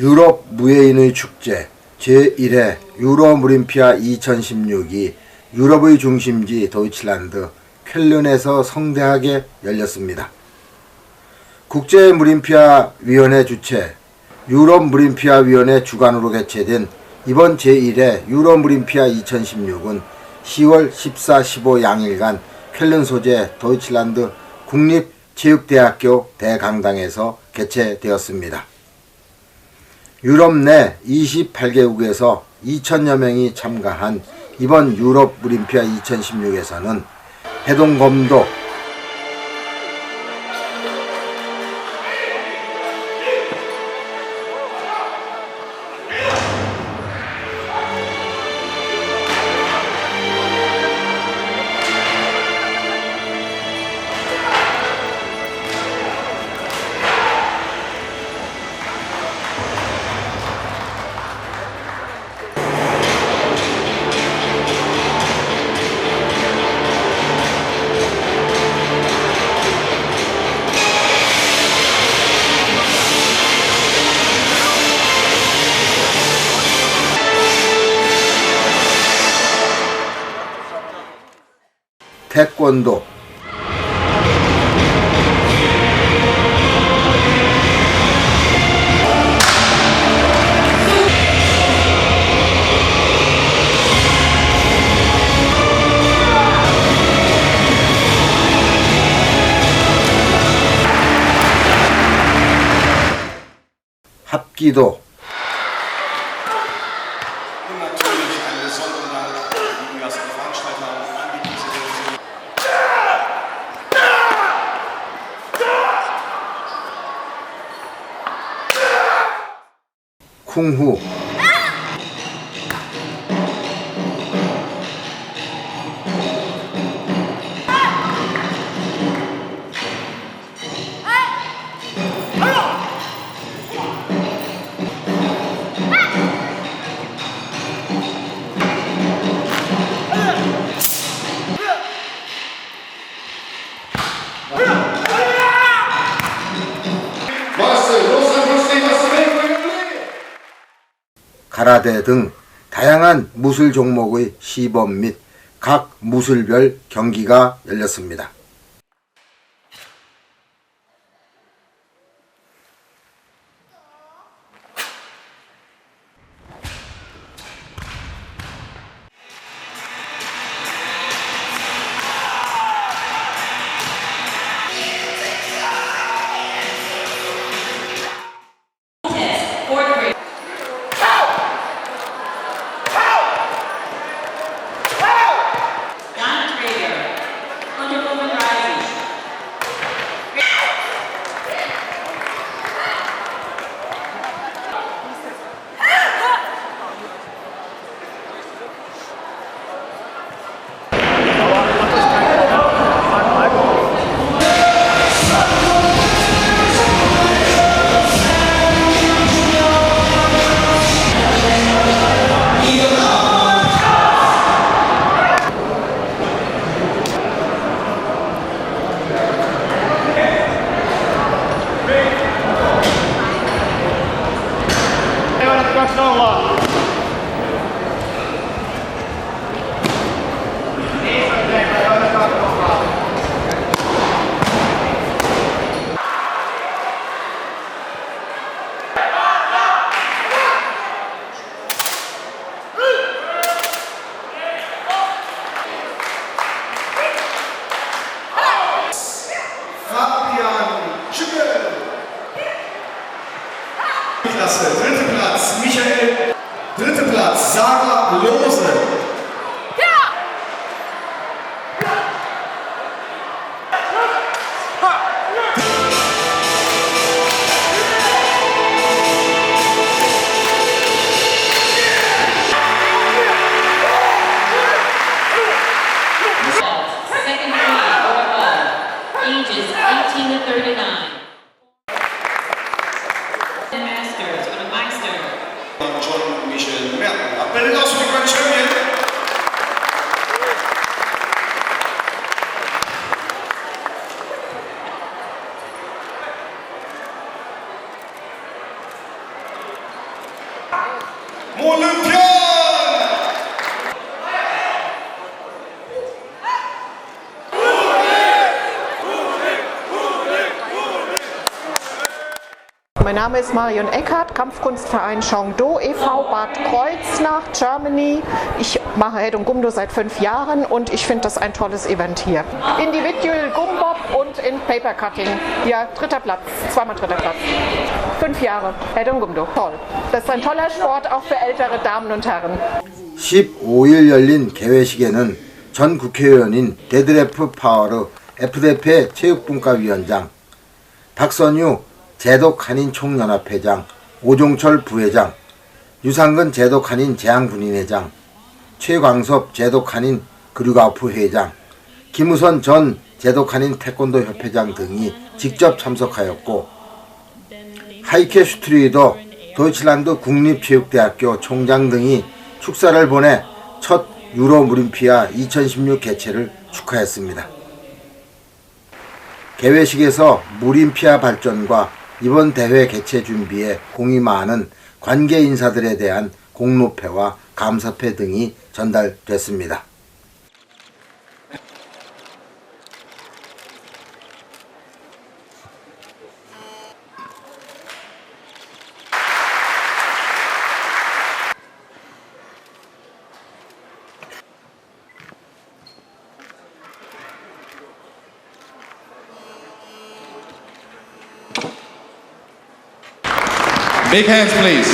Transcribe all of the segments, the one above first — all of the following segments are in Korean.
유럽 무예인의 축제 제1회 유럽 올림피아 2016이 유럽의 중심지 도이칠란드 쾰른에서 성대하게 열렸습니다. 국제 무림피아 위원회 주최 유럽 무림피아 위원회 주관으로 개최된 이번 제1회 유럽 무림피아 2016은 10월 14, 15 양일간 쾰른 소재 도이칠란드 국립체육대학교 대강당에서 개최되었습니다. 유럽 내 28개국에서 2천여 명이 참가한 이번 유럽 올림피아 2016에서는 해동검도 태권도. 합기도 쿵후 가라데 등 다양한 무술 종목의 시범 및 각 무술별 경기가 열렸습니다. human rights. Michael. Dritter Platz, Sarah Lose. Second grade or above, ages 18 to 39. Mein Name ist Marion Eckert, Kampfkunstverein Chongdo e.V. Bad Kreuznach, Germany. Ich mache Head und Gumdo seit fünf Jahren und ich finde das ein tolles Event hier. Individual Gumbob und in Paper Cutting. Ja, dritter Platz, zweimal dritter Platz. Fünf Jahre, Head und Gumdo, toll. Das ist ein toller Sport auch für ältere Damen und Herren. 15일 열린 개회식에는 전 국회의원인 데드레프 파워르 FDP 체육분과위원장, 박선유 제독한인 총연합회장, 오종철 부회장, 유상근 제독한인 재향군인회장, 최광섭 제독한인 그류가우프 회장, 김우선 전 제독한인 태권도 협회장 등이 직접 참석하였고 하이케 슈트리더 도이칠란드 국립체육대학교 총장 등이 축사를 보내 첫 유로 무림피아 2016 개최를 축하했습니다. 개회식에서 무림피아 발전과 이번 대회 개최 준비에 공이 많은 관계 인사들에 대한 공로패와 감사패 등이 전달됐습니다. Big hands, please.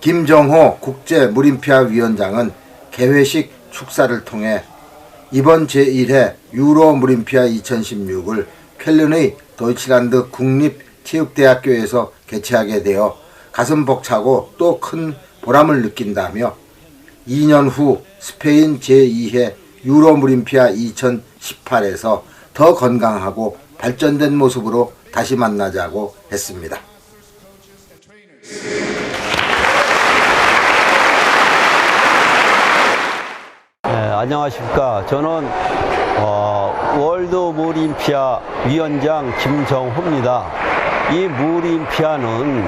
김정호 국제 무림피아 위원장은 개회식 축사를 통해 이번 제1회 유로 무림피아 2016을 쾰른의 도이칠란드 국립체육대학교에서 개최하게 되어 가슴 벅차고 또 큰 보람을 느낀다며 2년 후 스페인 제2회 유로 무림피아 2018에서 더 건강하고 발전된 모습으로 다시 만나자고 했습니다. 네, 안녕하십니까. 저는 어, 월드 무림피아 위원장 김정호입니다. 이 무림피아는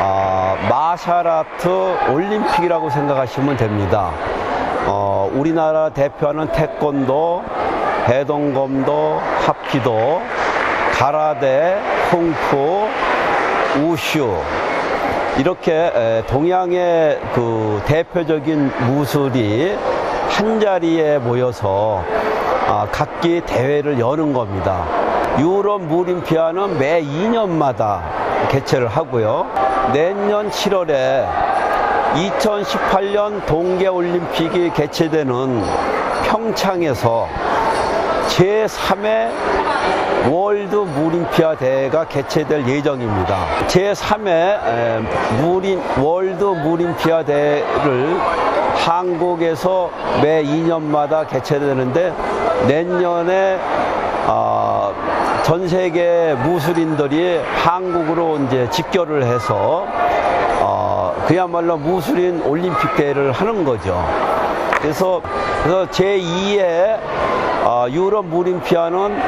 아, 마샤라트 올림픽이라고 생각하시면 됩니다. 어, 우리나라 대표하는 태권도, 해동검도, 합기도, 가라데, 쿵푸, 우슈, 이렇게 에, 동양의 그 대표적인 무술이 한 자리에 모여서 아, 각기 대회를 여는 겁니다. 유럽 무림피아는 매 2년마다 개최를 하고요. 내년 7월에 2018년 동계올림픽이 개최되는 평창에서 제3회 월드 무림피아 대회가 개최될 예정입니다. 제3회 무림, 월드 무림피아 대회를 한국에서 매 2년마다 개최되는데 내년에 아, 전 세계 무술인들이 한국으로 이제 직결을 해서 어, 그야말로 무술인 올림픽 대회를 하는 거죠. 그래서 그래서 제2의 어, 유럽 무림피아는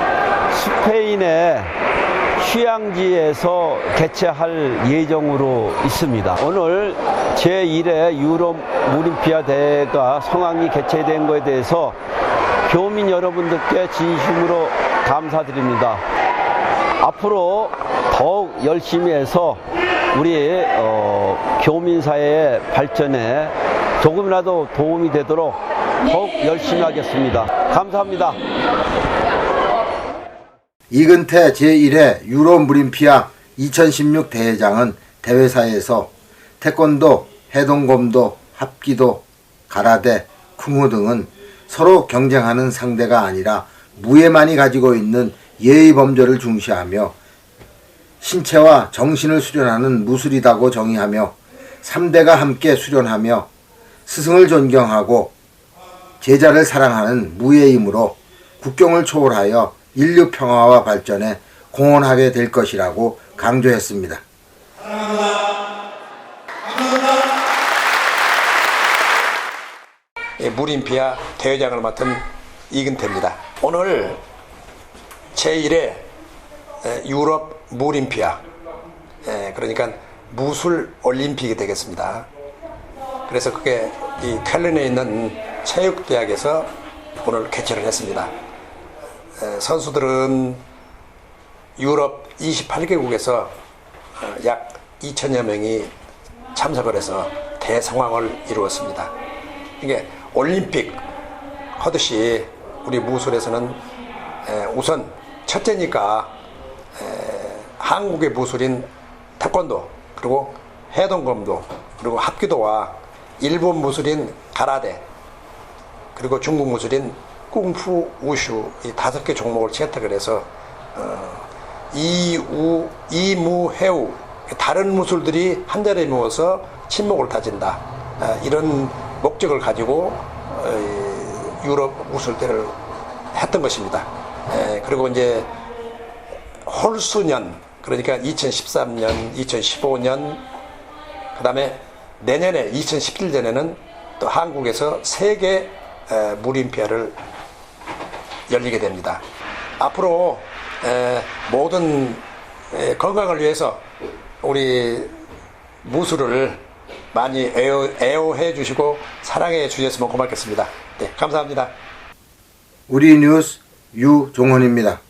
스페인의 휴양지에서 개최할 예정으로 있습니다. 오늘 제1회 유럽 무림피아 대회가 성황리 개최된 것에 대해서 교민 여러분들께 진심으로 감사드립니다. 앞으로 더욱 열심히 해서 우리 어, 교민사회의 발전에 조금이라도 도움이 되도록 더욱 열심히 하겠습니다. 감사합니다. 이근태 제1회 유로 무림피아 2016 대회장은 대회사에서 태권도, 해동검도, 합기도, 가라데, 쿵후 등은 서로 경쟁하는 상대가 아니라 무예만이 가지고 있는 예의 범절을 중시하며 신체와 정신을 수련하는 무술이다고 정의하며 3대가 함께 수련하며 스승을 존경하고 제자를 사랑하는 무예이므로 국경을 초월하여 인류 평화와 발전에 공헌하게 될 것이라고 강조했습니다. 이 무림피아 대회장을 맡은 이근태입니다. 오늘 제1회 에, 유럽 무림피아 에, 그러니까 무술 올림픽이 되겠습니다. 그래서 그게 이 캘린에 있는 체육대학에서 오늘 개최를 했습니다. 에, 선수들은 유럽 28개국에서 약 2천여 명이 참석을 해서 대성황을 이루었습니다. 이게 올림픽 하듯이 우리 무술에서는 에, 우선 첫째니까 에, 한국의 무술인 태권도 그리고 해동검도 그리고 합기도와 일본 무술인 가라데 그리고 중국 무술인 꿍푸 우슈 이 다섯 개 종목을 채택을 해서 어, 이우 이무해우 다른 무술들이 한 자리에 모여서 친목을 다진다 아, 이런 목적을 가지고 어, 이 유럽 무술대를 했던 것입니다. 에, 그리고 이제 홀수년 그러니까 2013년, 2015년 그다음에 내년에 2017년에는 또 한국에서 세계 에, 무림피아를 열리게 됩니다. 앞으로 에, 모든 에, 건강을 위해서 우리 무술을 많이 애호, 애호 해 주시고 사랑해 주셨으면 고맙겠습니다. 네, 감사합니다. 우리 뉴스 유종헌입니다.